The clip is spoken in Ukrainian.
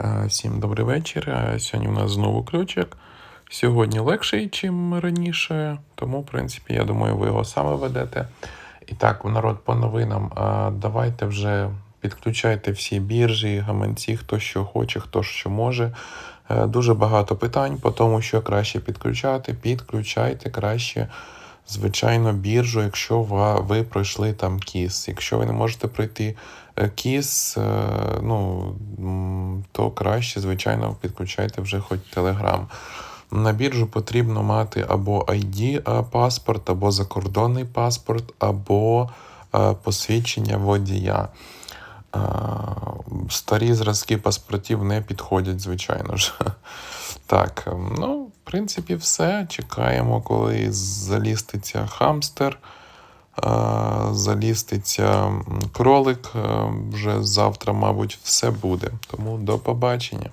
Е, Всім добрий вечір. Е, Сьогодні у нас знову ключик. Сьогодні легший, чим раніше, тому, в принципі, я думаю, ви його саме ведете. І так, народ по новинам. е, Давайте вже підключайте всі біржі, гаманці, хто що хоче, хто що може. Дуже багато питань по тому, що краще підключати. Підключайте краще, звичайно, біржу, якщо ви пройшли там кіс. Якщо ви не можете пройти кіс, ну, то краще, звичайно, підключайте вже хоч Telegram. На біржу потрібно мати або ID е, паспорт, або закордонний паспорт, або е, посвідчення водія. Е, Старі зразки паспортів не підходять, звичайно ж. Так, ем, ну, в принципі, все. Чекаємо, коли заліститься хамстер, заліститься кролик. Е, Вже завтра, мабуть, все буде. Тому до побачення.